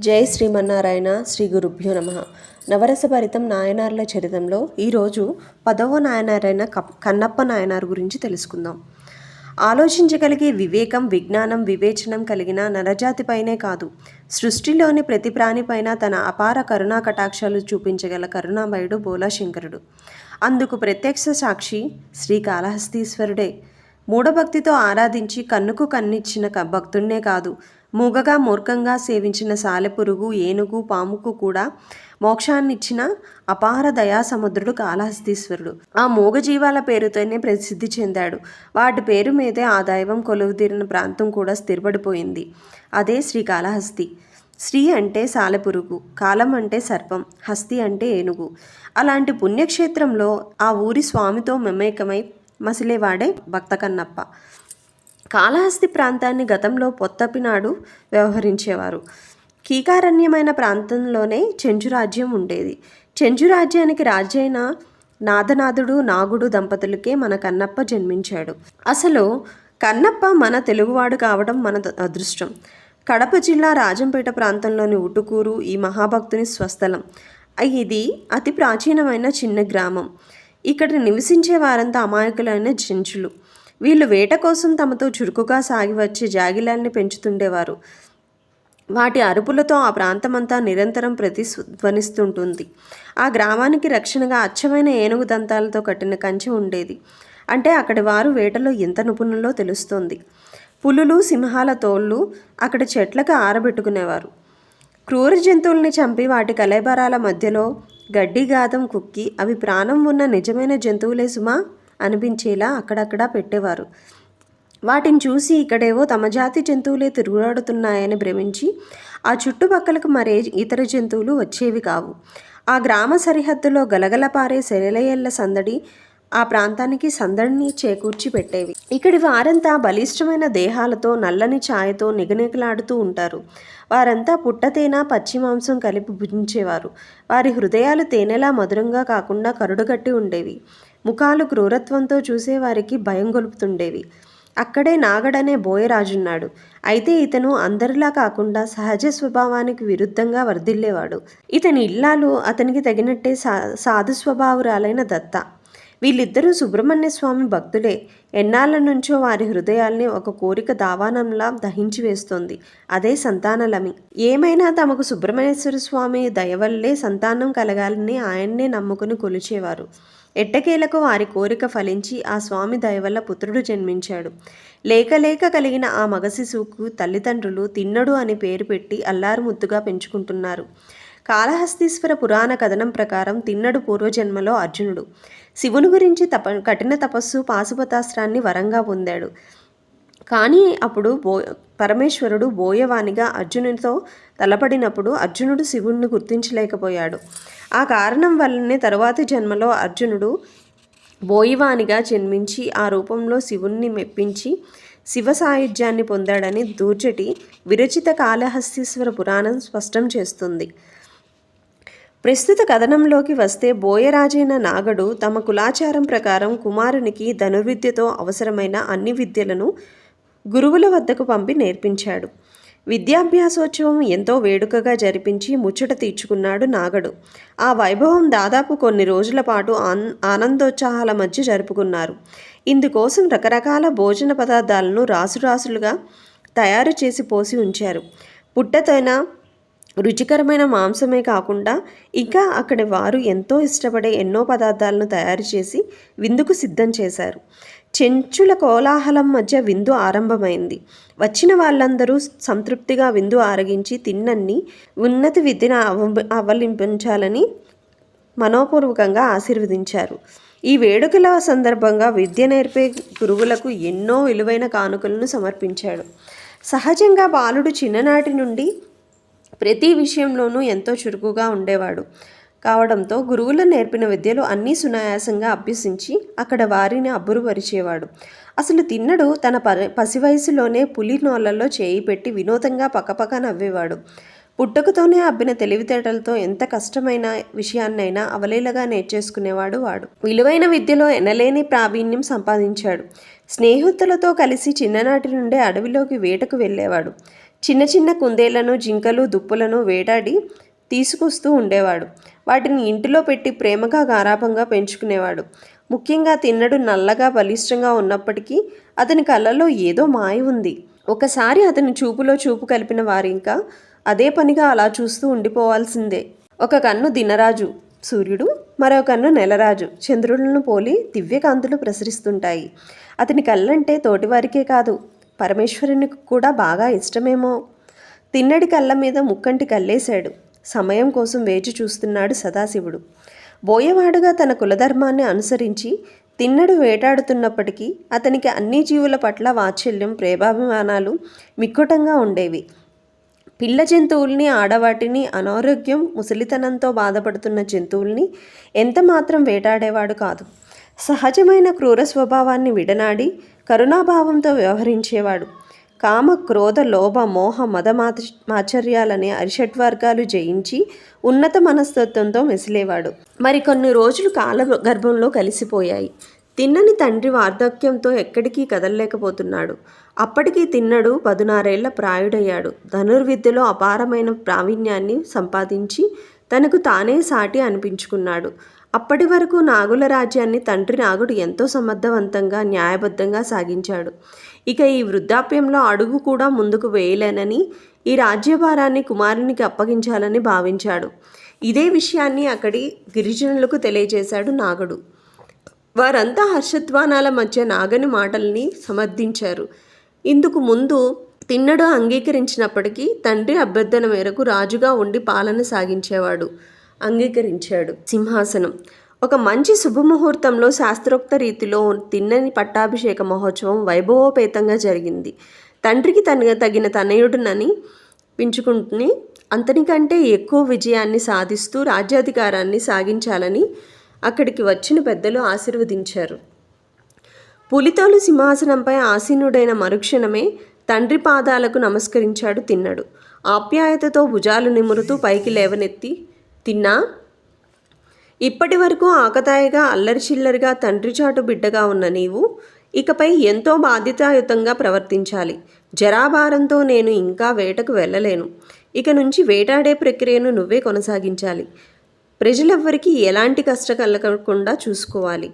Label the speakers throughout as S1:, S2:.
S1: జై శ్రీమన్నారాయణ శ్రీ గురుభ్యో నమ. నవరసభరితం నాయనార్ల చరితంలో ఈరోజు పదవ నాయనారైన కప్- కన్నప్ప నాయనార్ గురించి తెలుసుకుందాం. ఆలోచించగలిగే వివేకం విజ్ఞానం వివేచనం కలిగిన నరజాతిపైనే కాదు సృష్టిలోని ప్రతి ప్రాణిపైన తన అపార కరుణా కటాక్షాలు చూపించగల కరుణామయుడు బోలాశంకరుడు. అందుకు ప్రత్యక్ష సాక్షి శ్రీ కాళహస్తీశ్వరుడే. మూఢభక్తితో ఆరాధించి కన్నుకు కన్నిచ్చిన క- భక్తుణ్ణే కాదు మూగగా మూర్ఖంగా సేవించిన సాలెపురుగు ఏనుగు పాముకు కూడా మోక్షాన్నిచ్చిన అపార దయాసముద్రుడు కాళహస్తీశ్వరుడు. ఆ మూగజీవాల పేరుతోనే ప్రసిద్ధి చెందాడు. వాటి పేరు మీదే ఆ దైవం కొలువుదీరిన ప్రాంతం కూడా స్థిరపడిపోయింది. అదే శ్రీకాళహస్తి శ్రీ అంటే సాలెపురుగు కాలం అంటే సర్పం హస్తి అంటే ఏనుగు. అలాంటి పుణ్యక్షేత్రంలో ఆ ఊరి స్వామితో మమేకమై మసిలేవాడే భక్త కన్నప్ప. కాళహస్తి ప్రాంతాన్ని గతంలో పొత్తపినాడు వ్యవహరించేవారు. కీకారణ్యమైన ప్రాంతంలోనే చెంచు రాజ్యం ఉండేది. చెంచురాజ్యానికి రాజైన నాదనాథుడు నాగుడు దంపతులకే మన కన్నప్ప జన్మించాడు. అసలు కన్నప్ప మన తెలుగువాడు కావడం మన అదృష్టం. కడప జిల్లా రాజంపేట ప్రాంతంలోని ఉటుకూరు ఈ మహాభక్తుని స్వస్థలం. ఇది అతి ప్రాచీనమైన చిన్న గ్రామం. ఇక్కడ నివసించే వారంతా అమాయకులైన చెంచులు వీళ్ళు వేట కోసం తమతో చురుకుగా సాగి వచ్చే జాగిలాల్ని పెంచుతుండేవారు. వాటి అరుపులతో ఆ ప్రాంతమంతా నిరంతరం ప్రతిధ్వనిస్తుంటుంది. ఆ గ్రామానికి రక్షణగా అచ్చమైన ఏనుగు దంతాలతో కట్టిన కంచె ఉండేది. అంటే అక్కడి వారు వేటలో ఎంత నిపుణులో తెలుస్తోంది. పులులు సింహాల తోళ్ళు అక్కడ చెట్లకు ఆరబెట్టుకునేవారు. క్రూర జంతువుల్ని చంపి వాటి కలేబరాల మధ్యలో గడ్డి గాదం కుక్కి అవి ప్రాణం ఉన్న నిజమైన జంతువులే సుమా? అనిపించేలా అక్కడక్కడా పెట్టేవారు. వాటిని చూసి ఇక్కడేవో తమ జాతి జంతువులే తిరుగులాడుతున్నాయని భ్రమించి ఆ చుట్టుపక్కలకు మరే ఇతర జంతువులు వచ్చేవి కావు. ఆ గ్రామ సరిహద్దులో గలగలపారే పారే సందడి ఆ ప్రాంతానికి సందడిని చేకూర్చి పెట్టేవి. ఇక్కడి వారంతా బలిష్టమైన దేహాలతో నల్లని ఛాయతో నిగనిగలాడుతూ ఉంటారు. వారంతా పుట్టతేన పచ్చి మాంసం కలిపి భుజించేవారు. వారి హృదయాలు తేనెలా మధురంగా కాకుండా కరుడుగట్టి ఉండేవి. ముఖాలు క్రూరత్వంతో చూసేవారికి భయం గొలుపుతుండేవి. అక్కడే నాగడనే బోయరాజున్నాడు. అయితే ఇతను అందరిలా కాకుండా సహజ స్వభావానికి విరుద్ధంగా వర్ధిల్లేవాడు. ఇతని ఇల్లాలు అతనికి తగినట్టే సా సాధు స్వభావురాలైన దత్త. వీళ్ళిద్దరూ సుబ్రహ్మణ్య స్వామి భక్తులే. ఎన్నాళ్ళ నుంచో వారి హృదయాల్ని ఒక కోరిక దావానంలా దహించి వేస్తోంది. అదే సంతానలమి. ఏమైనా తమకు సుబ్రహ్మణ్యేశ్వర స్వామి దయవల్లే సంతానం కలగాలని ఆయన్నే నమ్ముకుని కొలిచేవారు. ఎట్టకేలకు వారి కోరిక ఫలించి ఆ స్వామి దయవల్ల పుత్రుడు జన్మించాడు. లేక లేక కలిగిన ఆ మగశిశువుకు తల్లిదండ్రులు తిన్నడు అని పేరు పెట్టి అల్లారు ముద్దుగా పెంచుకుంటున్నారు. కాళహస్తీశ్వర పురాణ కథనం ప్రకారం తిన్నడు పూర్వజన్మలో అర్జునుడు. శివుని గురించి తప కఠిన తపస్సు పాశుపతాస్త్రాన్ని వరంగా పొందాడు. కానీ అప్పుడు బో పరమేశ్వరుడు బోయవానిగా అర్జునునితో తలపడినప్పుడు అర్జునుడు శివుణ్ణి గుర్తించలేకపోయాడు. ఆ కారణం వల్లనే తరువాతి జన్మలో అర్జునుడు బోయివానిగా జన్మించి ఆ రూపంలో శివుణ్ణి మెప్పించి శివ సాయుధ్యాన్ని పొందాడని దూర్జటి విరచిత కాళహస్తీశ్వర పురాణం స్పష్టం చేస్తుంది. ప్రస్తుత కథనంలోకి వస్తే బోయరాజైన నాగడు తమ కులాచారం ప్రకారం కుమారునికి ధనుర్విద్యతో అవసరమైన అన్ని విద్యలను గురువుల వద్దకు పంపి నేర్పించాడు. విద్యాభ్యాసోత్సవం ఎంతో వేడుకగా జరిపించి ముచ్చట తీర్చుకున్నాడు నాగడు. ఆ వైభవం దాదాపు కొన్ని రోజుల పాటు ఆన్ ఆనందోత్సాహాల మధ్య జరుపుకున్నారు. ఇందుకోసం రకరకాల భోజన పదార్థాలను రాసురాసులుగా తయారు చేసి పోసి ఉంచారు. పుట్టతైన రుచికరమైన మాంసమే కాకుండా ఇంకా అక్కడి వారు ఎంతో ఇష్టపడే ఎన్నో పదార్థాలను తయారు చేసి విందుకు సిద్ధం చేశారు. చెంచుల కోలాహలం మధ్య విందు ఆరంభమైంది. వచ్చిన వాళ్ళందరూ సంతృప్తిగా విందు ఆరగించి తిన్నన్ని ఉన్నత విద్యను అవ అవలింపించాలని మనోపూర్వకంగా ఆశీర్వదించారు. ఈ వేడుకల సందర్భంగా విద్య నేర్పే గురువులకు ఎన్నో విలువైన కానుకలను సమర్పించాడు. సహజంగా బాలుడు చిన్ననాటి నుండి ప్రతి విషయంలోనూ ఎంతో చురుకుగా ఉండేవాడు. కావడంతో గురువులు నేర్పిన విద్యలు అన్నీ సునాయాసంగా అభ్యసించి అక్కడ వారిని అబ్బురుపరిచేవాడు. అసలు తిన్నడు తన పసి వయసులోనే పులి నోళ్ళలో చేయి పెట్టి వినోదంగా పక్కపక్క నవ్వేవాడు. పుట్టుకతోనే అబ్బిన తెలివితేటలతో ఎంత కష్టమైన విషయాన్నైనా అవలీలగా నేర్చేసుకునేవాడు వాడు. విలువైన విద్యలో ఎనలేని ప్రావీణ్యం సంపాదించాడు. స్నేహితులతో కలిసి చిన్ననాటి నుండే అడవిలోకి వేటకు వెళ్ళేవాడు. చిన్న చిన్న కుందేళ్ళను జింకలు దుప్పులను వేటాడి తీసుకొస్తూ ఉండేవాడు. వాటిని ఇంటిలో పెట్టి ప్రేమగా గారాభంగా పెంచుకునేవాడు. ముఖ్యంగా తిన్నడు నల్లగా బలిష్టంగా ఉన్నప్పటికీ అతని కళ్ళలో ఏదో మాయ ఉంది. ఒకసారి అతని చూపులో చూపు కలిపిన వారింకా అదే పనిగా అలా చూస్తూ ఉండిపోవాల్సిందే. ఒక కన్ను దినరాజు సూర్యుడు మరో కన్ను నెలరాజు చంద్రులను పోలి దివ్యకాంతులు ప్రసరిస్తుంటాయి. అతని కళ్ళంటే తోటివారికే కాదు పరమేశ్వరునికి కూడా బాగా ఇష్టమేమో. తిన్నడి కళ్ళ మీద ముక్కంటి కల్లేశాడు సమయం కోసం వేచి చూస్తున్నాడు సదాశివుడు. బోయవాడుగా తన కులధర్మాన్ని అనుసరించి తిన్నడు వేటాడుతున్నప్పటికీ అతనికి అన్ని జీవుల పట్ల వాత్సల్యం ప్రేమాభిమానాలు మిక్కుటంగా ఉండేవి. పిల్ల జంతువుల్ని ఆడవాటిని అనారోగ్యం ముసలితనంతో బాధపడుతున్న జంతువుల్ని ఎంత మాత్రం వేటాడేవాడు కాదు. సహజమైన క్రూర స్వభావాన్ని విడనాడి కరుణాభావంతో వ్యవహరించేవాడు. కామ క్రోధ లోభ మోహ మద మాత మాచర్యాలనే అరిషడ్వర్గాలు జయించి ఉన్నత మనస్తత్వంతో మెసిలేవాడు. మరికొన్ని రోజులు కాల గర్భంలో కలిసిపోయాయి. తిన్నని తండ్రి వార్ధక్యంతో ఎక్కడికి కదలలేకపోతున్నాడు. అప్పటికి తిన్నడు పదునారేళ్ళ ప్రాయుడయ్యాడు. ధనుర్విద్యలో అపారమైన ప్రావీణ్యాన్ని సంపాదించి తనకు తానే సాటి అనిపించుకున్నాడు. అప్పటి వరకు నాగుల రాజ్యాన్ని తండ్రి నాగుడు ఎంతో సమర్థవంతంగా న్యాయబద్ధంగా సాగించాడు. ఇక ఈ వృద్ధాప్యంలో అడుగు కూడా ముందుకు వేయలేనని ఈ రాజ్యభారాన్ని కుమారునికి అప్పగించాలని భావించాడు. ఇదే విషయాన్ని అక్కడి గిరిజనులకు తెలియజేశాడు నాగుడు. వారంతా హర్షధ్వానాల మధ్య నాగని మాటల్ని సమర్థించారు. ఇందుకు ముందు తిన్నడు అంగీకరించినప్పటికీ తండ్రి అభ్యర్థన మేరకు రాజుగా ఉండి పాలన సాగించేవాడు అంగీకరించాడు. సింహాసనం ఒక మంచి శుభముహూర్తంలో శాస్త్రోక్త రీతిలో తిన్నని పట్టాభిషేక మహోత్సవం వైభవోపేతంగా జరిగింది. తండ్రికి తన తగిన తనయుడునని పెంచుకుంటుని అంతనికంటే ఎక్కువ విజయాన్ని సాధిస్తూ రాజ్యాధికారాన్ని సాగించాలని అక్కడికి వచ్చిన పెద్దలు ఆశీర్వదించారు. పులితోలు సింహాసనంపై ఆసీనుడైన మరుక్షణమే తండ్రి పాదాలకు నమస్కరించాడు తిన్నడు. ఆప్యాయతతో భుజాలు నిమురుతూ పైకి లేవనెత్తి తిన్నా? ఇప్పటి వరకు ఆకతాయిగా అల్లరి చిల్లరిగా తండ్రి చాటు బిడ్డగా ఉన్న నీవు ఇకపై ఎంతో బాధ్యతాయుతంగా ప్రవర్తించాలి. జరాభారంతో నేను ఇంకా వేటకు వెళ్ళలేను. ఇక నుంచి వేటాడే ప్రక్రియను నువ్వే కొనసాగించాలి. ప్రజలెవ్వరికీ ఎలాంటి కష్ట కలగకుండా చూసుకోవాలి.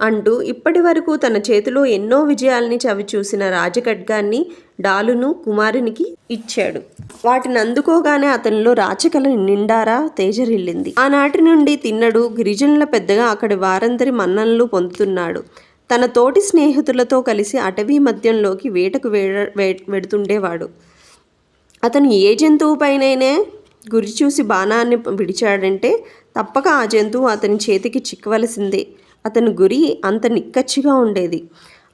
S1: అంటూ ఇప్పటి వరకు తన చేతిలో ఎన్నో విజయాల్ని చవిచూసిన రాజఖడ్గాన్ని డాలును కుమారునికి ఇచ్చాడు. వాటిని అందుకోగానే అతనిలో రాచకల నిండారా తేజరిల్లింది. ఆనాటి నుండి తిన్నడు గిరిజనుల పెద్దగా అక్కడి వారందరి మన్ననలు పొందుతున్నాడు. తన తోటి స్నేహితులతో కలిసి అటవీ మద్యంలోకి వేటకు వేడ వెడుతుండేవాడు. అతను ఏ జంతువుపైనైనా గురి చూసి బాణాన్ని విడిచాడంటే తప్పక ఆ జంతువు అతని చేతికి చిక్కవలసిందే. అతని గురి అంత నిక్కచ్చిగా ఉండేది.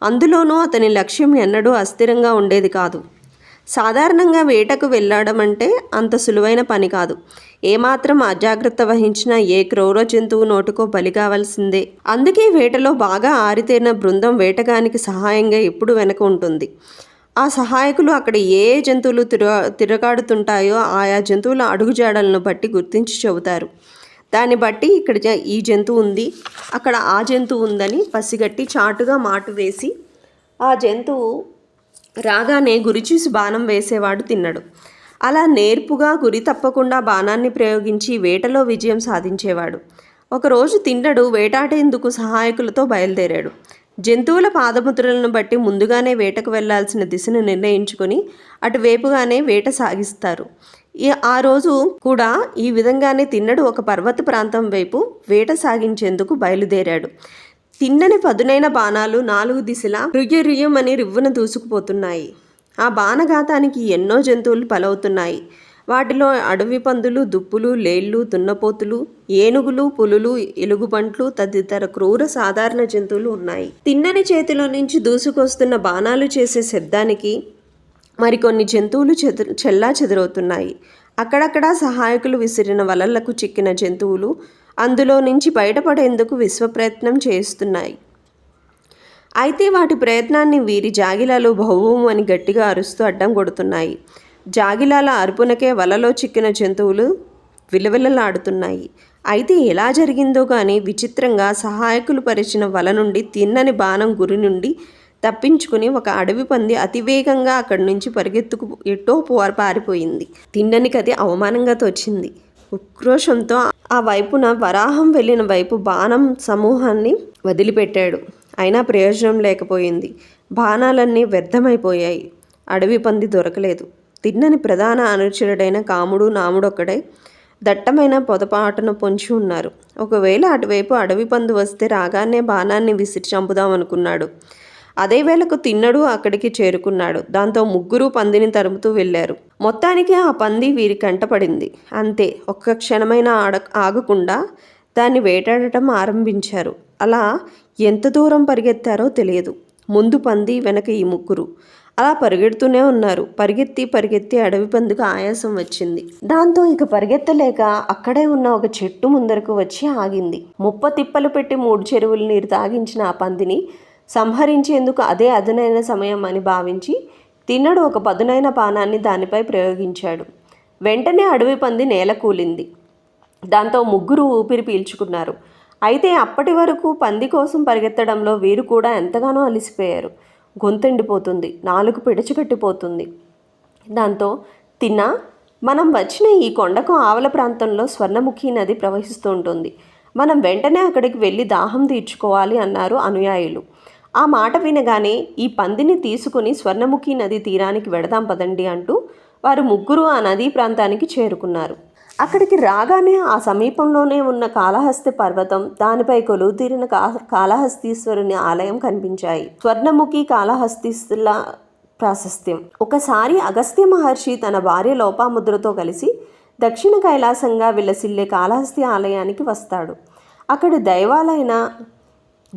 S1: అందులోనూ అతని లక్ష్యం ఎన్నడూ అస్థిరంగా ఉండేది కాదు. సాధారణంగా వేటకు వెళ్ళడం అంటే అంత సులువైన పని కాదు. ఏమాత్రం అజాగ్రత్త వహించినా ఏ క్రౌర జంతువు నోటుకో బలి కావాల్సిందే. అందుకే వేటలో బాగా ఆరితేరిన బృందం వేటగానికి సహాయంగా ఎప్పుడు వెనక ఉంటుంది. ఆ సహాయకులు అక్కడ ఏ జంతువులు తిరగ తిరగాడుతుంటాయో ఆయా జంతువుల అడుగుజాడలను బట్టి గుర్తించి చెబుతారు. దాన్ని బట్టి ఇక్కడ జ- ఈ జంతువు ఉంది. అక్కడ ఆ జంతువు ఉందని పసిగట్టి చాటుగా మాటు వేసి ఆ జంతువు రాగానే గురి చూసి బాణం వేసేవాడు తిన్నడు. అలా నేర్పుగా గురి తప్పకుండా బాణాన్ని ప్రయోగించి వేటలో విజయం సాధించేవాడు. ఒకరోజు తిన్నడు వేటాడేందుకు సహాయకులతో బయలుదేరాడు. జంతువుల పాదముద్రలను బట్టి ముందుగానే వేటకు వెళ్ళాల్సిన దిశను నిర్ణయించుకొని అటువైపుగానే వేట సాగిస్తారు. ఆ రోజు కూడా ఈ విధంగానే తిన్నడు ఒక పర్వత ప్రాంతం వైపు వేట సాగించేందుకు బయలుదేరాడు. తిన్నని పదునైన బాణాలు నాలుగు దిశలా రుయ్యరుయ్యమని రివ్వున దూసుకుపోతున్నాయి. ఆ బాణఘాతానికి ఎన్నో జంతువులు పలవుతున్నాయి. వాటిలో అడవి పందులు దుప్పులు లేళ్ళు దున్నపోతులు ఏనుగులు పులులు ఎలుగుబంట్లు తదితర క్రూర సాధారణ జంతువులు ఉన్నాయి. తిన్నని చేతిలో నుంచి దూసుకొస్తున్న బాణాలు చేసే శబ్దానికి మరికొన్ని జంతువులు చెద చెల్లా చెదరవుతున్నాయి. అక్కడక్కడ సహాయకులు విసిరిన వలలకు చిక్కిన జంతువులు అందులో నుంచి బయటపడేందుకు విశ్వప్రయత్నం చేస్తున్నాయి. అయితే వాటి ప్రయత్నాన్ని వీరి జాగిలాలు భౌవం అని గట్టిగా అరుస్తూ అడ్డం కొడుతున్నాయి. జాగిలాల అరుపునకే వలలో చిక్కిన జంతువులు విలవిలలాడుతున్నాయి. అయితే ఎలా జరిగిందో కానీ విచిత్రంగా సహాయకులు పరిచిన వల నుండి తిన్నని బాణం గురి నుండి తప్పించుకుని ఒక అడవి పంది అతివేగంగా అక్కడి నుంచి పరిగెత్తుకు ఎటో పో- పారిపోయింది. తిండనికి అది అవమానంగా తోచింది. ఉక్రోషంతో ఆ వైపున వరాహం వెళ్ళిన వైపు బాణం సమూహాన్ని వదిలిపెట్టాడు. అయినా ప్రయోజనం లేకపోయింది. బాణాలన్నీ వ్యర్థమైపోయాయి. అడవి పంది దొరకలేదు. తిన్నని ప్రధాన అనుచరుడైన కాముడు నాముడొక్కడే దట్టమైన పొదపాటను పొంచి ఉన్నారు. ఒకవేళ అటువైపు అడవి పందు వస్తే రాగానే బాణాన్ని విసిరి చంపుదామనుకున్నాడు. అదే వేళకు తిన్నడు అక్కడికి చేరుకున్నాడు. దాంతో ముగ్గురు పందిని తరుముతూ వెళ్ళారు. మొత్తానికి ఆ పంది వీరి కంటపడింది అంతే ఒక్క క్షణమైన ఆడ ఆగకుండా దాన్ని వేటాడటం ఆరంభించారు. అలా ఎంత దూరం పరిగెత్తారో తెలియదు. ముందు పంది వెనక ఈ ముగ్గురు. అలా పరిగెడుతూనే ఉన్నారు. పరిగెత్తి పరిగెత్తి అడవి పందుకు ఆయాసం వచ్చింది. దాంతో ఇక పరిగెత్తలేక అక్కడే ఉన్న ఒక చెట్టు ముందరకు వచ్చి ఆగింది. ముప్ప తిప్పలు పెట్టి మూడు చెరువులు నీరు తాగించిన ఆ పందిని సంహరించేందుకు అదే అదునైన సమయం అని భావించి తిన్నడు ఒక పదునైన పానాన్ని దానిపై ప్రయోగించాడు. వెంటనే అడవి పంది నేల కూలింది. దాంతో ముగ్గురు ఊపిరి పీల్చుకున్నారు. అయితే అప్పటి వరకు పంది కోసం పరిగెత్తడంలో వీరు కూడా ఎంతగానో అలసిపోయారు. గొంతెండిపోతుంది. నాలుగు పిడచికట్టిపోతుంది దాంతో తిన్నా? మనం వచ్చిన ఈ కొండకు ఆవల ప్రాంతంలో స్వర్ణముఖి నది ప్రవహిస్తూ ఉంటుంది. మనం వెంటనే అక్కడికి వెళ్ళి దాహం తీర్చుకోవాలి అన్నారు అనుయాయులు. ఆ మాట వినగానే ఈ పందిని తీసుకుని స్వర్ణముఖి నది తీరానికి వెడదాం పదండి అంటూ వారు ముగ్గురు ఆ నదీ ప్రాంతానికి చేరుకున్నారు. అక్కడికి రాగానే ఆ సమీపంలోనే ఉన్న కాళహస్తి పర్వతం దానిపై కొలువుతీరిన కా కాళహస్తీశ్వరుని ఆలయం కనిపించాయి. స్వర్ణముఖి కాళహస్తీస్తుల ప్రాశస్త్యం. ఒకసారి అగస్త్య మహర్షి తన భార్య లోపాముద్రతో కలిసి దక్షిణ కైలాసంగా విలసిల్లే కాళహస్తి ఆలయానికి వస్తాడు. అక్కడ దైవాలైన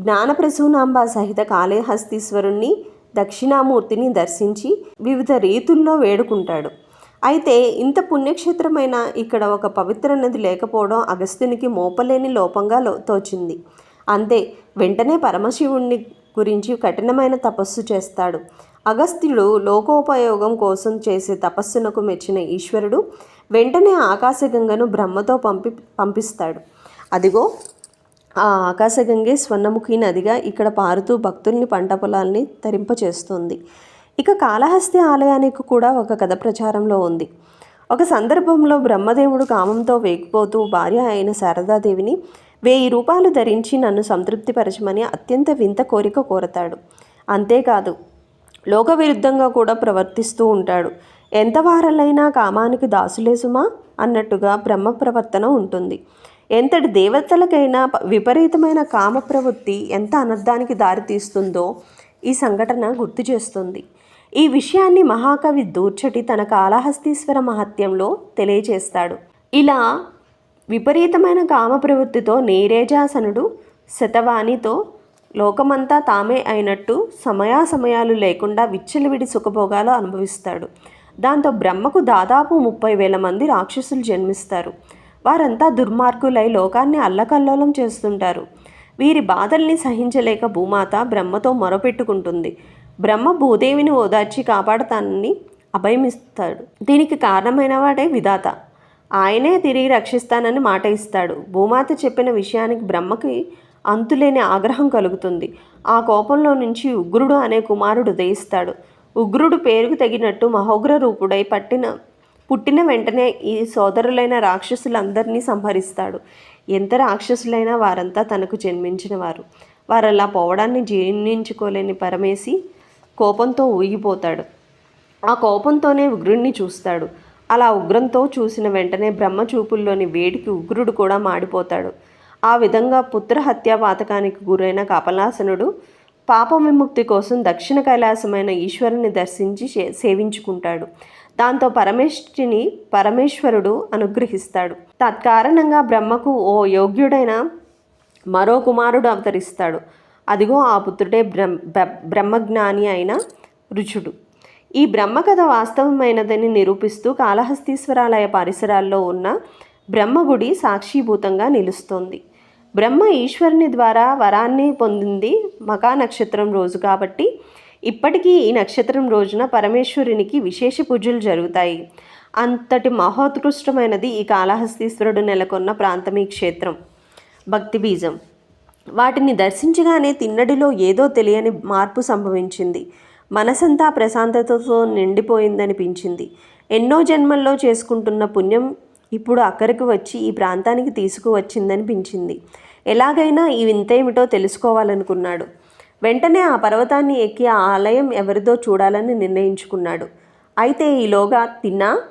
S1: జ్ఞానప్రసూనాంబ సహిత కాళేహస్తీశ్వరుణ్ణి దక్షిణామూర్తిని దర్శించి వివిధ రీతుల్లో వేడుకుంటాడు. అయితే ఇంత పుణ్యక్షేత్రమైన ఇక్కడ ఒక పవిత్ర నది లేకపోవడం అగస్త్యునికి మోపలేని లోపంగా తోచింది. అంతే వెంటనే పరమశివుణ్ణి గురించి కఠినమైన తపస్సు చేస్తాడు. అగస్త్యుడు లోకోపయోగం కోసం చేసే తపస్సునకు మెచ్చిన ఈశ్వరుడు వెంటనే ఆకాశగంగను బ్రహ్మతో పంపి పంపిస్తాడు. అదిగో ఆ ఆకాశగంగే స్వర్ణముఖి నదిగా ఇక్కడ పారుతూ భక్తుల్ని పంట పొలాల్ని తరింపచేస్తుంది. ఇక కాళహస్తి ఆలయానికి కూడా ఒక కథ ప్రచారంలో ఉంది. ఒక సందర్భంలో బ్రహ్మదేవుడు కామంతో వేగిపోతూ భార్య అయిన శారదాదేవిని వెయ్యి రూపాయలు ధరించి నన్ను సంతృప్తిపరచమని అత్యంత వింత కోరిక కోరతాడు. అంతేకాదు లోక విరుద్ధంగా కూడా ప్రవర్తిస్తూ ఉంటాడు. ఎంత వారలైనా కామానికి దాసులేసుమా అన్నట్టుగా బ్రహ్మ ప్రవర్తన ఉంటుంది. ఎంతటి దేవతలకైనా విపరీతమైన కామ ప్రవృత్తి ఎంత అనర్థానికి దారితీస్తుందో ఈ సంఘటన గుర్తు చేస్తుంది. ఈ విషయాన్ని మహాకవి దూర్చటి తన కాళహస్తీశ్వర మహత్యంలో తెలియచేస్తాడు. ఇలా విపరీతమైన కామ ప్రవృత్తితో నీరేజాసనుడు శతవాణితో లోకమంతా తామే అయినట్టు సమయాసమయాలు లేకుండా విచ్చలవిడి సుఖభోగాలు అనుభవిస్తాడు. దాంతో బ్రహ్మకు దాదాపు ముప్పై వేల మంది రాక్షసులు జన్మిస్తారు. వారంతా దుర్మార్గులై లోకాన్ని అల్లకల్లోలం చేస్తుంటారు. వీరి బాధల్ని సహించలేక భూమాత బ్రహ్మతో మొరపెట్టుకుంటుంది. బ్రహ్మ భూదేవిని ఓదార్చి కాపాడతానని అభయమిస్తాడు. దీనికి కారణమైన వాడే విధాత. ఆయనే తిరిగి రక్షిస్తానని మాట ఇస్తాడు. భూమాత చెప్పిన విషయానికి బ్రహ్మకి అంతులేని ఆగ్రహం కలుగుతుంది. ఆ కోపంలో నుంచి ఉగ్రుడు అనే కుమారుడు ఉదయిస్తాడు. ఉగ్రుడు పేరుకు తగినట్టు మహోగ్ర రూపుడై పట్టిన పుట్టిన వెంటనే ఈ సోదరులైన రాక్షసులందరినీ సంహరిస్తాడు. ఎంత రాక్షసులైనా వారంతా తనకు జన్మించిన వారు. వారలా పోవడాన్ని జీర్ణించుకోలేని పరమేసి కోపంతో ఊగిపోతాడు. ఆ కోపంతోనే ఉగ్రుణ్ణి చూస్తాడు. అలా ఉగ్రంతో చూసిన వెంటనే బ్రహ్మ చూపుల్లోని వేడికి ఉగ్రుడు కూడా మాడిపోతాడు. ఆ విధంగా పుత్రహత్యా పాతకానికి గురైన కపలాసనుడు పాప విముక్తి కోసం దక్షిణ కైలాసమైన ఈశ్వరుని దర్శించి సే- సేవించుకుంటాడు. దాంతో పరమేష్ఠిని పరమేశ్వరుడు అనుగ్రహిస్తాడు. తత్కారణంగా బ్రహ్మకు ఓ యోగ్యుడైన మరో కుమారుడు అవతరిస్తాడు. అదిగో ఆ పుత్రుడే బ్రహ్మ బ్రహ్మజ్ఞాని అయిన రుచుడు ఈ బ్రహ్మకథ వాస్తవమైనదని నిరూపిస్తూ కాళహస్తీశ్వరాలయ పరిసరాల్లో ఉన్న బ్రహ్మగుడి సాక్షిభూతంగా నిలుస్తోంది. బ్రహ్మ ఈశ్వరుని ద్వారా వరాన్ని పొందింది మకా నక్షత్రం రోజు కాబట్టి ఇప్పటికీ ఈ నక్షత్రం రోజున పరమేశ్వరునికి విశేష పూజలు జరుగుతాయి. అంతటి మహోత్కృష్టమైనది ఈ కాళహస్తీశ్వరుడు నెలకొన్న ప్రాంతం ఈ క్షేత్రం. భక్తి బీజం. వాటిని దర్శించగానే తిన్నడిలో ఏదో తెలియని మార్పు సంభవించింది. మనసంతా ప్రశాంతతతో నిండిపోయిందనిపించింది. ఎన్నో జన్మల్లో చేసుకుంటున్న పుణ్యం ఇప్పుడు అక్కడికి వచ్చి ఈ ప్రాంతానికి తీసుకువచ్చిందనిపించింది. ఎలాగైనా ఈ వింతేమిటో తెలుసుకోవాలనుకున్నాడు. వెంటనే ఆ పర్వతాన్ని ఎక్కి ఆ ఆలయం ఎవరిదో చూడాలని నిర్ణయించుకున్నాడు. అయితే ఈలోగా తిన్నా?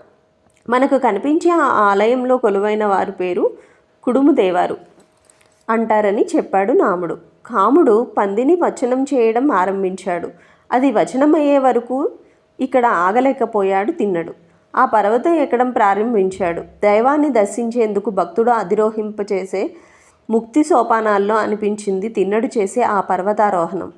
S1: మనకు కనిపించే ఆ ఆలయంలో కొలువైన వారి పేరు కుడుముదేవారు అంటారని చెప్పాడు నాముడు. కాముడు పందిని వచనం చేయడం ఆరంభించాడు. అది వచనమయ్యే వరకు ఇక్కడ ఆగలేకపోయాడు తిన్నడు. ఆ పర్వతం ఎక్కడం ప్రారంభించాడు. దైవాన్ని దర్శించేందుకు భక్తుడు అధిరోహింపచేసే ముక్తి సోపానాల్లో అనిపించింది తిన్నడు చేసే ఆ పర్వతారోహణం.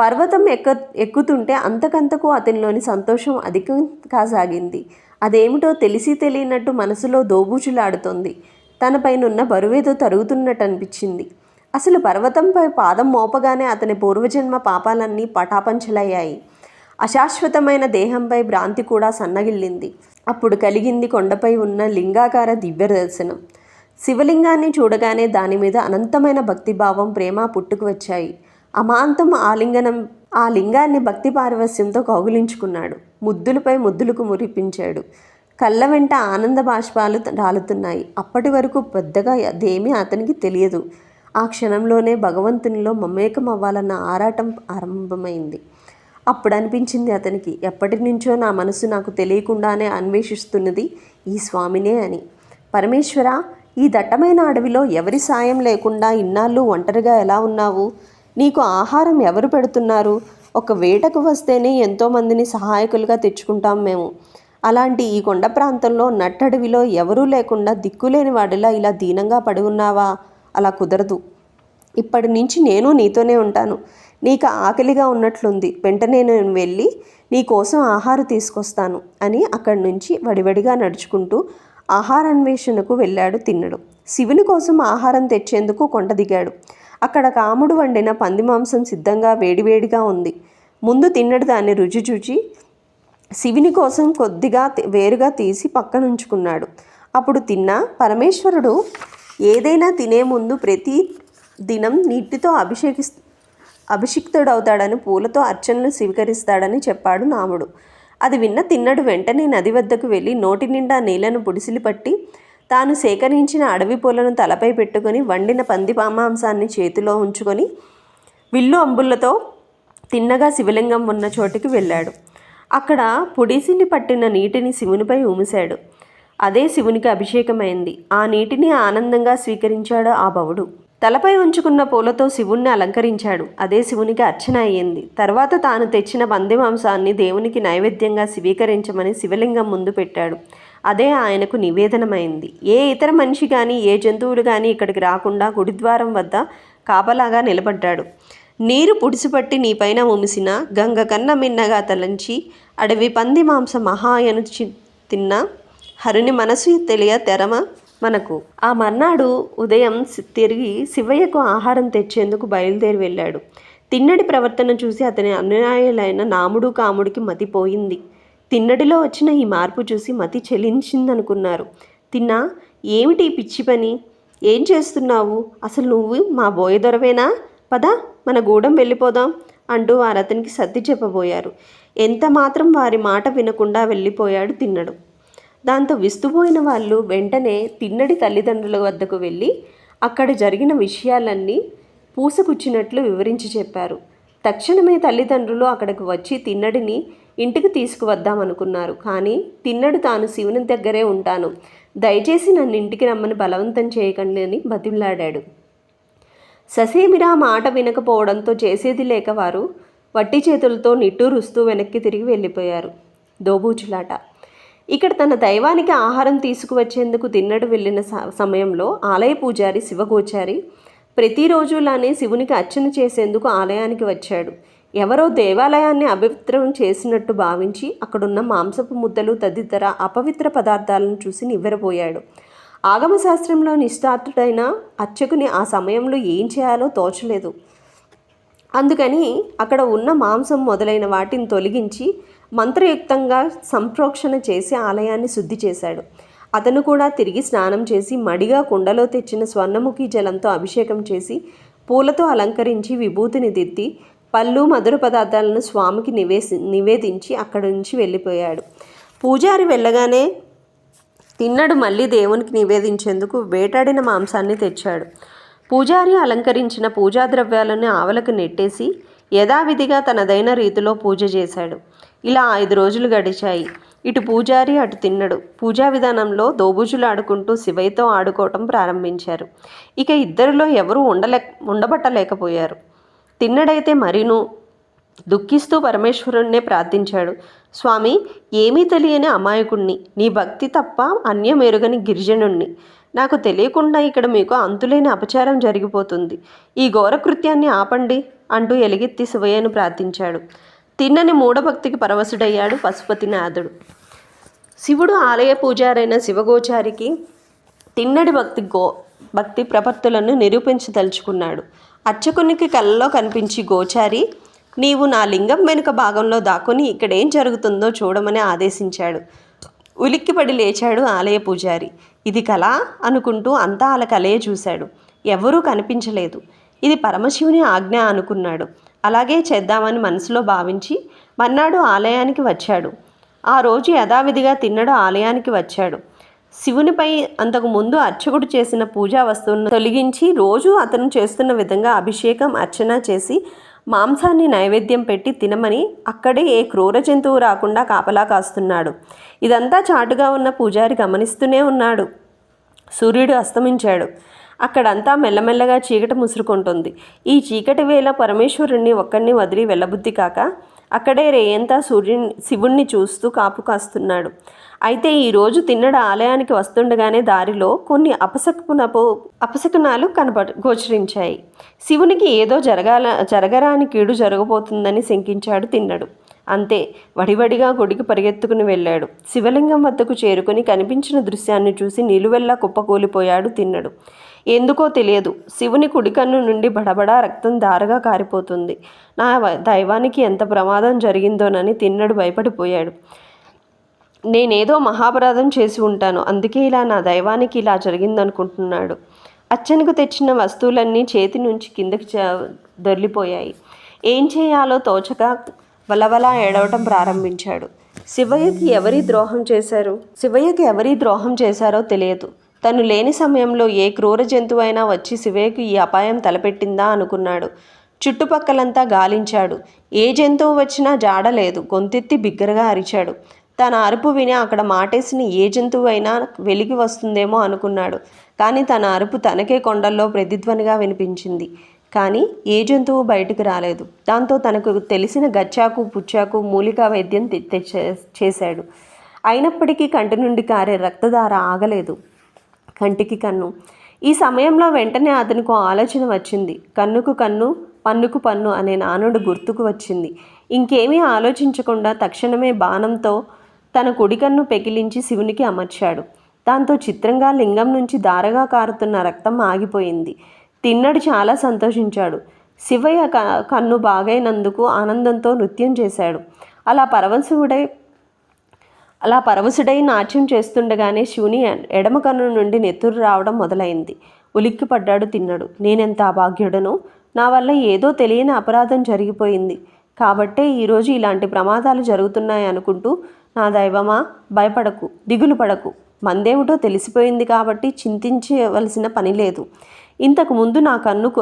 S1: పర్వతం ఎక్క ఎక్కుతుంటే అంతకంతకు అతనిలోని సంతోషం అధికం కాసాగింది. అదేమిటో తెలిసి తెలియనట్టు మనసులో దోబూచులాడుతోంది. తనపైనున్న బరువేదో తరుగుతున్నట్టు అనిపించింది అసలు పర్వతంపై పాదం మోపగానే అతని పూర్వజన్మ పాపాలన్నీ పటాపంచలయ్యాయి. అశాశ్వతమైన దేహంపై భ్రాంతి కూడా సన్నగిల్లింది. అప్పుడు కలిగింది కొండపై ఉన్న లింగాకార దివ్య దర్శనం శివలింగాన్ని చూడగానే దాని మీద అనంతమైన భక్తిభావం ప్రేమ పుట్టుకు వచ్చాయి. అమాంతం ఆలింగనం ఆ లింగాన్ని భక్తి పారవస్యంతో కౌగిలించుకున్నాడు. ముద్దులపై ముద్దులకు మురిపించాడు. కళ్ళ వెంట ఆనంద బాష్పాలు రాలుతున్నాయి. అప్పటి వరకు పెద్దగా అదేమీ అతనికి తెలియదు. ఆ క్షణంలోనే భగవంతునిలో మమేకం అవ్వాలన్న ఆరాటం ఆరంభమైంది. అప్పుడు అనిపించింది అతనికి ఎప్పటి నుంచో నా మనసు నాకు తెలియకుండానే అన్వేషిస్తున్నది ఈ స్వామినే అని. పరమేశ్వర ఈ దట్టమైన అడవిలో ఎవరి సాయం లేకుండా ఇన్నాళ్ళు ఒంటరిగా ఎలా ఉన్నావు? నీకు ఆహారం ఎవరు పెడుతున్నారు? ఒక వేటకు వస్తేనే ఎంతోమందిని సహాయకులుగా తెచ్చుకుంటాం మేము. అలాంటి ఈ కొండ ప్రాంతంలో నట్టడవిలో ఎవరూ లేకుండా దిక్కులేని వాడిలా ఇలా దీనంగా పడి ఉన్నావా? అలా కుదరదు. ఇప్పటి నుంచి నేను నీతోనే ఉంటాను. నీకు ఆకలిగా ఉన్నట్లుంది. వెంటనే నేను వెళ్ళి నీ కోసం ఆహారం తీసుకొస్తాను అని అక్కడి నుంచి వడివడిగా నడుచుకుంటూ ఆహారాన్వేషణకు వెళ్ళాడు తిన్నడు. శివుని కోసం ఆహారం తెచ్చేందుకు కొండ దిగాడు. అక్కడ కాముడు వండిన పంది మాంసం సిద్ధంగా వేడివేడిగా ఉంది. ముందు తిన్నడు దాన్ని రుచి చూచి శివుని కోసం కొద్దిగా వేరుగా తీసి పక్కనుంచుకున్నాడు. అప్పుడు తిన్న పరమేశ్వరుడు ఏదైనా తినే ముందు ప్రతి దినం నీటితో అభిషేకి అభిషిక్తుడవుతాడని పూలతో అర్చనలు స్వీకరిస్తాడని చెప్పాడు నాముడు. అది విన్న తిన్నడు వెంటనే నది వద్దకు వెళ్ళి నోటి నిండా నీళ్ళను పుడిసిలి పట్టి తాను సేకరించిన అడవి పూలను తలపై పెట్టుకొని వండిన పంది మాంసాన్ని చేతిలో ఉంచుకొని విల్లు అంబులతో తిన్నగా శివలింగం ఉన్న చోటికి వెళ్ళాడు. అక్కడ పొడిసిని పట్టిన నీటిని శివునిపై ఉమిశాడు అదే శివునికి అభిషేకమైంది. ఆ నీటిని ఆనందంగా స్వీకరించాడు ఆ భవుడు తలపై ఉంచుకున్న పూలతో శివుణ్ణి అలంకరించాడు. అదే శివునికి అర్చన అయ్యింది. తర్వాత తాను తెచ్చిన పంది మాంసాన్ని దేవునికి నైవేద్యంగా స్వీకరించమని శివలింగం ముందు పెట్టాడు. అదే ఆయనకు నివేదనమైంది. ఏ ఇతర మనిషి కానీ ఏ జంతువులు కానీ ఇక్కడికి రాకుండా గుడిద్వారం వద్ద కాపలాగా నిలబడ్డాడు. నీరు పుడిసిపట్టి నీపైన ఉమిసిన గంగ కన్న మిన్నగా తలంచి అడవి పంది మాంస మహాయను చి- తిన్న హరుని మనసు తెలియ తెరమ మనకు. ఆ మర్నాడు ఉదయం తిరిగి శివయ్యకు ఆహారం తెచ్చేందుకు బయలుదేరి వెళ్ళాడు. తిన్నడి ప్రవర్తన చూసి అతని అనుయాయులైన నాముడు కాముడికి మతిపోయింది తిన్నడిలో వచ్చిన ఈ మార్పు చూసి మతి చెలించిందనుకున్నారు. తిన్నా ఏమిటి పిచ్చి పని? ఏం చేస్తున్నావు? అసలు నువ్వు మా బోయదొరవేనా పద మన గూడెం వెళ్ళిపోదాం అంటూ వారు అతనికి సర్ది చెప్పబోయారు. ఎంత మాత్రం వారి మాట వినకుండా వెళ్ళిపోయాడు తిన్నడు. దాంతో విస్తుపోయిన వాళ్ళు వెంటనే తిన్నడి తల్లిదండ్రుల వద్దకు వెళ్ళి అక్కడ జరిగిన విషయాలన్నీ పూసకుచ్చినట్లు వివరించి చెప్పారు. తక్షణమే తల్లిదండ్రులు అక్కడికి వచ్చి తిన్నడిని ఇంటికి తీసుకువద్దామనుకున్నారు. కానీ తిన్నడు తాను శివుని దగ్గరే ఉంటాను. దయచేసి నన్ను ఇంటికి రమ్మని బలవంతం చేయకండి అని బతిమలాడాడు. ససేమిరా మాట వినకపోవడంతో చేసేది లేక వారు వట్టి చేతులతో నిట్టూరుస్తూ వెనక్కి తిరిగి వెళ్ళిపోయారు. దోబూచులాట. ఇక్కడ తన దైవానికి ఆహారం తీసుకువచ్చేందుకు తిన్నడు వెళ్ళిన స- సమయంలో ఆలయ పూజారి శివగోచారి ప్రతిరోజులానే శివునికి అర్చన చేసేందుకు ఆలయానికి వచ్చాడు. ఎవరో దేవాలయాన్ని అపవిత్రం చేసినట్టు భావించి అక్కడున్న మాంసపు ముద్దలు తదితర అపవిత్ర పదార్థాలను చూసి నివ్వెరపోయాడు. ఆగమశాస్త్రంలో నిష్ఠాతుడైన అర్చకుని ఆ సమయంలో ఏం చేయాలో తోచలేదు. అందుకని అక్కడ ఉన్న మాంసం మొదలైన వాటిని తొలగించి మంత్రయుక్తంగా సంప్రోక్షణ చేసి ఆలయాన్ని శుద్ధి చేశాడు. అతను కూడా తిరిగి స్నానం చేసి మడిగా కుండలో తెచ్చిన స్వర్ణముఖి జలంతో అభిషేకం చేసి పూలతో అలంకరించి విభూతిని దిద్ది పళ్ళు మధుర పదార్థాలను స్వామికి నివేసి నివేదించి అక్కడి నుంచి వెళ్ళిపోయాడు. పూజారి వెళ్ళగానే తిన్నడు మళ్ళీ దేవునికి నివేదించేందుకు వేటాడిన మాంసాన్ని తెచ్చాడు. పూజారి అలంకరించిన పూజా ద్రవ్యాలను ఆవలకు నెట్టేసి యథావిధిగా తనదైన రీతిలో పూజ చేశాడు. ఇలా ఐదు రోజులు గడిచాయి. ఇటు పూజారి అటు తిన్నడు. పూజా విధానంలో దోబూజులు ఆడుకుంటూ శివయ్యతో ఆడుకోవటం ప్రారంభించారు. ఇక ఇద్దరిలో ఎవరూ ఉండలే ఉండబట్టలేకపోయారు. తిన్నడైతే మరీను దుఃఖిస్తూ పరమేశ్వరుణ్ణే ప్రార్థించాడు. స్వామి ఏమీ తెలియని అమాయకుణ్ణి. నీ భక్తి తప్ప అన్యమెరుగని గిరిజనుణ్ణి. నాకు తెలియకుండా ఇక్కడ మీకు అంతులేని అపచారం జరిగిపోతుంది. ఈ ఘోరకృత్యాన్ని ఆపండి అంటూ ఎలుగెత్తి శివయ్యను ప్రార్థించాడు. తిన్నని మూఢభక్తికి పరవశుడయ్యాడు పశుపతినాథుడు శివుడు ఆలయ పూజారైన శివగోచారికి తిన్నడి భక్తి గో భక్తి ప్రపత్తులను నిరూపించదలుచుకున్నాడు అర్చకునికి కళ్ళలో కనిపించి గోచారి నీవు నా లింగం వెనుక భాగంలో దాక్కుని ఇక్కడేం జరుగుతుందో చూడమని ఆదేశించాడు. ఉలిక్కిపడి లేచాడు ఆలయ పూజారి. ఇది కళ అనుకుంటూ అంతా అలా కలే చూశాడు. ఎవరూ కనిపించలేదు. ఇది పరమశివుని ఆజ్ఞ అనుకున్నాడు. అలాగే చేద్దామని మనసులో భావించి మన్నాడు ఆలయానికి వచ్చాడు. ఆ రోజు యథావిధిగా తిన్నడు ఆలయానికి వచ్చాడు. శివునిపై అంతకు ముందు అర్చకుడు చేసిన పూజా వస్తువులను తొలగించి రోజు అతను చేస్తున్న విధంగా అభిషేకం అర్చన చేసి మాంసాన్ని నైవేద్యం పెట్టి తినమని అక్కడే ఏ క్రూర జంతువు రాకుండా కాపలా కాస్తున్నాడు. ఇదంతా చాటుగా ఉన్న పూజారి గమనిస్తూనే ఉన్నాడు. సూర్యుడు అస్తమించాడు. అక్కడంతా మెల్లమెల్లగా చీకటి ముసురుకుంటుంది. ఈ చీకటి వేళ పరమేశ్వరుణ్ణి ఒక్కడిని వదిలి వెళ్ళబుద్ధి కాక అక్కడే రేయంతా సూర్యుని శివుణ్ణి చూస్తూ కాపు కాస్తున్నాడు. అయితే ఈరోజు తిన్నడ ఆలయానికి వస్తుండగానే దారిలో కొన్ని అపశకునపు అపశకునాలు కనప గోచరించాయి. శివునికి ఏదో జరగాల జరగరాని కీడు జరగబోతుందని శంకించాడు తిన్నడు. అంతే వడివడిగా గుడికి పరిగెత్తుకుని వెళ్ళాడు. శివలింగం వద్దకు చేరుకుని కనిపించిన దృశ్యాన్ని చూసి నిలువెల్లా కుప్పకూలిపోయాడు తిన్నడు. ఎందుకో తెలియదు. శివుని కుడికన్ను నుండి బడబడా రక్తం దారగా కారిపోతుంది. నా దైవానికి ఎంత ప్రమాదం జరిగిందోనని తిన్నడు భయపడిపోయాడు. నేనేదో మహాపరాధం చేసి ఉంటాను. అందుకే ఇలా నా దైవానికి ఇలా జరిగిందనుకుంటున్నాడు. అచ్చనకు తెచ్చిన వస్తువులన్నీ చేతి నుంచి కిందకి చ- దొర్లిపోయాయి. ఏం చేయాలో తోచక వలవలా ఏడవటం ప్రారంభించాడు. శివయ్యకి ఎవరి ద్రోహం చేశారు? శివయ్యకి ఎవరి ద్రోహం చేశారో తెలియదు. తను లేని సమయంలో ఏ క్రూర జంతువైనా వచ్చి శివయ్యకు ఈ అపాయం తలపెట్టిందా అనుకున్నాడు. చుట్టుపక్కలంతా గాలించాడు. ఏ జంతువు వచ్చినా జాడలేదు గొంతెత్తి బిగ్గరగా అరిచాడు. తన అరుపు విని అక్కడ మాటేసిన ఏ జంతువు అయినా వెలిగి వస్తుందేమో అనుకున్నాడు. కానీ తన అరుపు తనకే కొండల్లో ప్రతిధ్వనిగా వినిపించింది. కానీ ఏ జంతువు బయటకు రాలేదు. దాంతో తనకు తెలిసిన గచ్చాకు పుచ్చాకు మూలికా వైద్యం తెచ్చే- చేశాడు. అయినప్పటికీ కంటి నుండి కారే రక్తధార ఆగలేదు. కంటికి కన్ను. ఈ సమయంలో వెంటనే అతనికి ఆలోచన వచ్చింది. కన్నుకు కన్ను పన్నుకు పన్ను అనే నానుడు గుర్తుకు వచ్చింది. ఇంకేమీ ఆలోచించకుండా తక్షణమే బాణంతో తన కుడికన్ను పెకిలించి శివునికి అమర్చాడు. దాంతో చిత్రంగా లింగం నుంచి దారగా కారుతున్న రక్తం ఆగిపోయింది. తిన్నడు చాలా సంతోషించాడు. శివయ్య క- కన్ను బాగైనందుకు ఆనందంతో నృత్యం చేశాడు. అలా పరవశుడై అలా పరవశుడై నాట్యం చేస్తుండగానే శివుని ఎడమ కన్ను నుండి నెత్తురు రావడం మొదలైంది. ఉలిక్కిపడ్డాడు తిన్నాడు. నేనెంత అభాగ్యుడను? నా వల్ల ఏదో తెలియని అపరాధం జరిగిపోయింది. కాబట్టే ఈరోజు ఇలాంటి ప్రమాదాలు జరుగుతున్నాయి అనుకుంటూ నా దైవమా భయపడకు దిగులు పడకు. మందేమిటో తెలిసిపోయింది కాబట్టి చింతించవలసిన పని లేదు. ఇంతకు ముందు నా కన్ను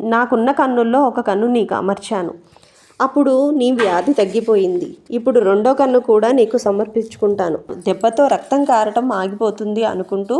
S1: నాకున్న కన్నుల్లో ఒక కన్ను నీకు అమర్చాను అప్పుడు నీ వ్యాధి తగ్గిపోయింది. ఇప్పుడు రెండో కన్ను కూడా నీకు సమర్పించుకుంటాను. దెబ్బతో రక్తం కారటం ఆగిపోతుంది అనుకుంటూ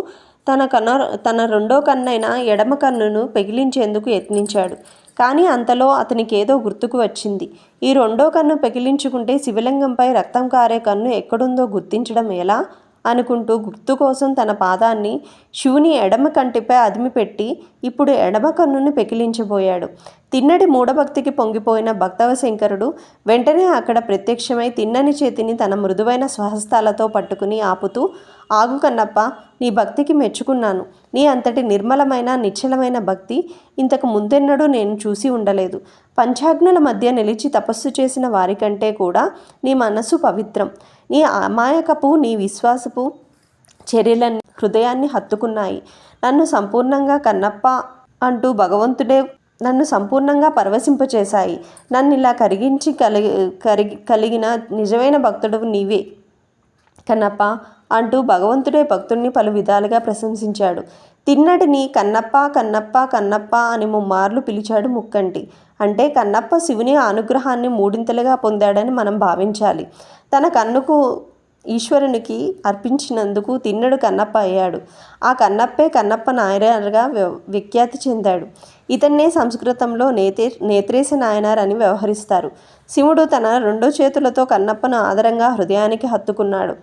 S1: తన కన్న తన రెండో కన్నైన ఎడమ కన్నును పెగిలించేందుకు యత్నించాడు. కానీ అంతలో అతనికి ఏదో గుర్తుకు వచ్చింది. ఈ రెండో కన్ను పెకిలించుకుంటే శివలింగంపై రక్తం కారే కన్ను ఎక్కడుందో గుర్తించడం ఎలా? అనుకుంటూ గుర్తు కోసం తన పాదాన్ని శివుని ఎడమ కంటిపై అదిమిపెట్టి ఇప్పుడు ఎడమ కన్నుని పెకిలించబోయాడు. తిన్నడి మూఢభక్తికి పొంగిపోయిన భక్తవశంకరుడు వెంటనే అక్కడ ప్రత్యక్షమై తిన్నని చేతిని తన మృదువైన స్వహస్తాలతో పట్టుకుని ఆపుతూ ఆగు కన్నప్ప నీ భక్తికి మెచ్చుకున్నాను. నీ అంతటి నిర్మలమైన నిశ్చలమైన భక్తి ఇంతకు ముందెన్నడూ నేను చూసి ఉండలేదు. పంచాగ్నుల మధ్య నిలిచి తపస్సు చేసిన వారికంటే కూడా నీ మనస్సు పవిత్రం. నీ అమాయకపు నీ విశ్వాసపు చర్యలన్నీ హృదయాన్ని హత్తుకున్నాయి. నన్ను సంపూర్ణంగా కన్నప్ప అంటూ భగవంతుడే నన్ను సంపూర్ణంగా పరవశింపచేశాయి. నన్ను ఇలా కరిగించి కలిగి కరిగి కలిగిన నిజమైన భక్తుడు నీవే. కన్నప్ప అంటూ భగవంతుడే భక్తుడిని పలు విధాలుగా ప్రశంసించాడు. తిన్నటిని కన్నప్ప కన్నప్ప కన్నప్ప అని ముమ్మార్లు పిలిచాడు ముక్కంటి. అంటే కన్నప్ప శివుని అనుగ్రహాన్ని మూడింతలుగా పొందాడని మనం భావించాలి. తన కన్నుకు ఈశ్వరునికి అర్పించినందుకు తిన్నడు కన్నప్ప అయ్యాడు. ఆ కన్నప్పే కన్నప్ప నాయనారుగా విఖ్యాతి చెందాడు. ఇతన్నే సంస్కృతంలో నేతే నేత్రేశ నాయనార్ అని వ్యవహరిస్తారు. శివుడు తన రెండు చేతులతో కన్నప్పను ఆదరంగా హృదయానికి హత్తుకున్నాడు.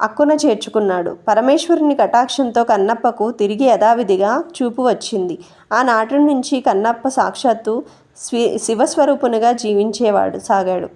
S1: అక్కున చేర్చుకున్నాడు. పరమేశ్వరుని కటాక్షంతో కన్నప్పకు తిరిగి యథావిధిగా చూపు వచ్చింది ఆనాటి నుంచి కన్నప్ప సాక్షాత్తు స్వీ శివస్వరూపునిగా జీవించేవాడు సాగాడు.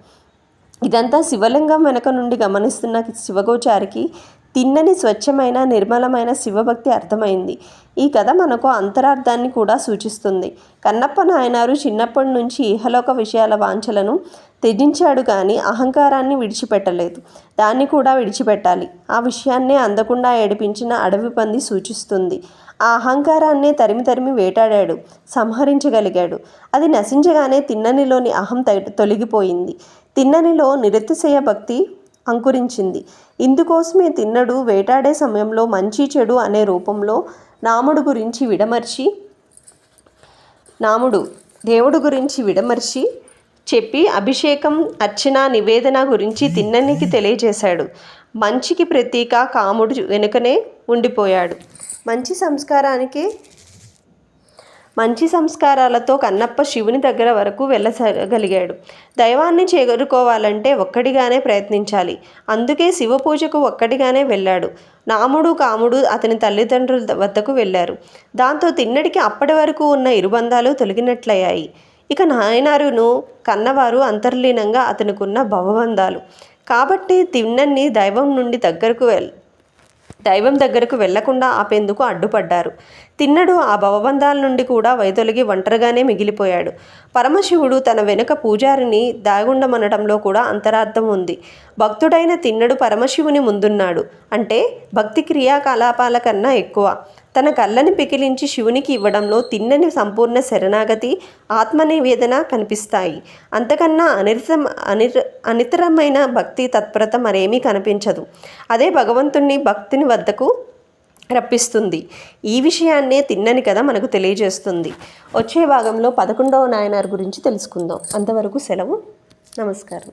S1: ఇదంతా శివలింగం వెనుక నుండి గమనిస్తున్న శివగోచారికి తిన్నని స్వచ్ఛమైన నిర్మలమైన శివభక్తి అర్థమైంది. ఈ కథ మనకు అంతరార్థాన్ని కూడా సూచిస్తుంది. కన్నప్ప నాయనారు చిన్నప్పటి నుంచి ఇహలోక విషయాల వాంఛలను త్యజించాడు కానీ అహంకారాన్ని విడిచిపెట్టలేదు. దాన్ని కూడా విడిచిపెట్టాలి. ఆ విషయాన్నే అందకుండా ఏడిపించిన అడవి పంది సూచిస్తుంది. ఆ అహంకారాన్నే తరిమి తరిమి వేటాడాడు. సంహరించగలిగాడు. అది నశించగానే తిన్ననిలోని అహం తొలగిపోయింది. తిన్ననిలో నిరతిశయ భక్తి అంకురించింది. ఇందుకోసమే తిన్నడు వేటాడే సమయంలో మంచి చెడు అనే రూపంలో నాముడు గురించి విడమర్చి నాముడు దేవుడు గురించి విడమర్చి చెప్పి అభిషేకం అర్చన నివేదన గురించి తిన్ననికి తెలియజేశాడు. మంచికి ప్రతీక కాముడు వెనుకనే ఉండిపోయాడు. మంచి సంస్కారానికి మంచి సంస్కారాలతో కన్నప్ప శివుని దగ్గర వరకు వెళ్ళగలిగాడు దైవాన్ని చేరుకోవాలంటే ఒక్కడిగానే ప్రయత్నించాలి. అందుకే శివ పూజకు ఒక్కడిగానే వెళ్ళాడు. నాముడు కాముడు అతని తల్లిదండ్రుల వద్దకు వెళ్ళారు. దాంతో తిన్నడికి అప్పటి వరకు ఉన్న ఇరుబంధాలు తొలగినట్లయ్యాయి. ఇక నాయనారును కన్నవారు అంతర్లీనంగా అతనికున్న భవబంధాలు. కాబట్టి తిన్నన్ని దైవం నుండి దగ్గరకు వెళ్ దైవం దగ్గరకు వెళ్ళకుండా ఆపేందుకు అడ్డుపడ్డారు. తిన్నడు ఆ భవబంధాల నుండి కూడా వైదొలిగి ఒంటరిగానే మిగిలిపోయాడు. పరమశివుడు తన వెనుక పూజారిని దాగుండమనడంలో కూడా అంతరార్థం ఉంది. భక్తుడైన తిన్నడు పరమశివుని ముందున్నాడు. అంటే భక్తి క్రియాకలాపాల కన్నా ఎక్కువ. తన కళ్ళని పికిలించి శివునికి ఇవ్వడంలో తిన్నని సంపూర్ణ శరణాగతి ఆత్మనివేదన కనిపిస్తాయి. అంతకన్నా అనిర్తం అనిర్ అనితరమైన భక్తి తత్పరత మరేమీ కనిపించదు. అదే భగవంతుణ్ణి భక్తిని వద్దకు రప్పిస్తుంది. ఈ విషయాన్నే తిన్నని కథ మనకు తెలియజేస్తుంది. వచ్చే భాగంలో పదకొండవ నాయనార్ గురించి తెలుసుకుందాం. అంతవరకు సెలవు. నమస్కారం.